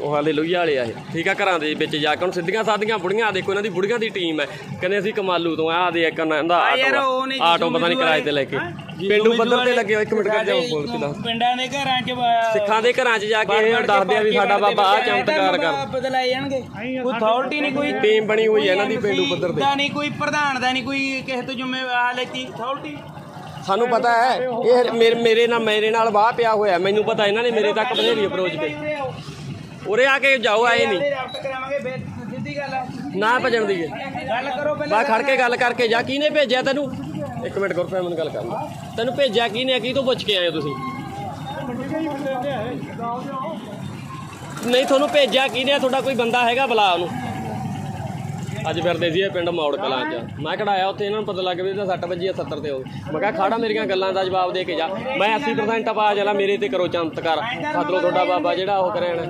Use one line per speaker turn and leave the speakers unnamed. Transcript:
ਉਹ ਹਾਲੇ ਲੋਹੀਆ ਵਾਲੇ ਆ ਇਹ। ਠੀਕ ਆ ਘਰਾਂ ਦੇ ਵਿੱਚ ਜਾ ਕੇ ਹੁਣ ਸਿੱਧੀਆਂ ਸਾਦੀਆਂ ਬੁੜੀਆਂ ਦੇਖੋ ਇਹਨਾਂ ਦੀ ਬੁੜੀਆਂ ਦੀ ਟੀਮ ਹੈ। ਕਹਿੰਦੇ ਅਸੀਂ ਕਮਾਲੂ ਤੋਂ ਆ ਦੇ ਇੱਕ ਨਾ ਇਹਦਾ
ਯਾਰ
ਆਟੋ ਆ। ਪਤਾ ਨਹੀਂ ਕਿਰਾਏ ਤੇ ਲੈ ਕੇ। ਪਿੰਡੂ ਪੱਧਰ ਤੇ ਲੱਗੇ ਹੋਏ, ਇੱਕ ਮਿੰਟ ਕਰ ਜਾਓ ਬੋਲ ਕੇ ਦੱਸ।
ਪਿੰਡਾਂ ਦੇ ਘਰਾਂ 'ਚ ਬ-
ਸਿੱਖਾਂ ਦੇ ਘਰਾਂ 'ਚ ਜਾ ਕੇ ਇਹ ਦੱਸਦੇ ਆ ਵੀ ਸਾਡਾ ਬਾਬਾ ਆ ਚਮਤਕਾਰ ਕਰ
ਬਦਲਾਏ ਜਾਣਗੇ। ਕੋਈ ਅਥਾਰਟੀ ਨਹੀਂ ਕੋਈ।
ਟੀਮ ਬਣੀ ਹੋਈ ਹੈ ਇਹਨਾਂ ਦੀ ਪਿੰਡੂ ਪੱਧਰ ਤੇ।
ਦਾ ਨਹੀਂ ਕੋਈ ਪ੍ਰਧਾਨ ਦਾ ਨਹੀਂ ਕੋਈ ਕਿਸੇ ਤੋਂ ਜ਼ਿੰਮੇਵਾਰ ਲੈਤੀ ਅਥਾਰਟੀ
ਸਾਨੂੰ ਪਤਾ ਹੈ ਇਹ ਮੇਰੇ ਮੇਰੇ ਨਾਲ ਮੇਰੇ ਨਾਲ ਵਾਹ ਪਿਆ ਹੋਇਆ। ਮੈਨੂੰ ਪਤਾ ਇਹਨਾਂ ਨੇ ਮੇਰੇ ਤੱਕ ਬਥੇਰੀ ਅਪਰੋਚ ਕੀਤੀ ਉਰੇ ਆ ਕੇ ਜਾਓ ਆਏ ਨਹੀਂ।
ਰਾਫਟ ਕਰਾਵਾਂਗੇ ਫਿਰ ਸਿੱਧੀ ਗੱਲ ਹੈ
ਨਾ ਭਜਣ ਦੀ।
ਗੱਲ ਕਰੋ ਪਹਿਲਾਂ।
ਬਾ ਖੜ ਕੇ ਗੱਲ ਕਰਕੇ ਜਾ। ਕਿਹਨੇ ਭੇਜਿਆ ਤੈਨੂੰ? ਇੱਕ ਮਿੰਟ ਗੁਰਪ੍ਰੀਤ ਮੈਨੂੰ ਗੱਲ ਕਰ ਲੈ ਤੈਨੂੰ ਭੇਜਿਆ ਕਿਹਨੇ ਕੀ ਤੋਂ ਪੁੱਛ ਕੇ ਆਏ ਹੋ ਤੁਸੀਂ? ਨਹੀਂ ਤੁਹਾਨੂੰ ਭੇਜਿਆ ਕਿਹਨੇ ਤੁਹਾਡਾ ਕੋਈ ਬੰਦਾ ਹੈਗਾ ਬੁਲਾ ਉਹਨੂੰ। ਅੱਜ ਫਿਰਦੇ ਸੀ ਇਹ ਪਿੰਡ ਮੌੜ ਕਲਾਂ ਚ। ਮੈਂ ਕਢਾਇਆ ਉੱਥੇ ਇਹਨਾਂ ਨੂੰ ਪਤਾ ਲੱਗ ਵੀ ਇਹਦਾ 60 ਵਜੇ 70 ਤੇ ਹੋ ਮੈਂ ਕਿਹਾ ਖਾੜਾ ਮੇਰੀਆਂ ਗੱਲਾਂ ਦਾ ਜਵਾਬ ਦੇ ਕੇ ਜਾ। ਮੈਂ 80% ਆਵਾਜ਼ ਵਾਲਾ ਮੇਰੇ ਤੇ ਕਰੋ ਚਮਤਕਾਰ ਫਤਲੋ ਤੁਹਾਡਾ ਬਾਬਾ ਜਿਹੜਾ ਉਹ ਕਰਿਆ ਨਾ।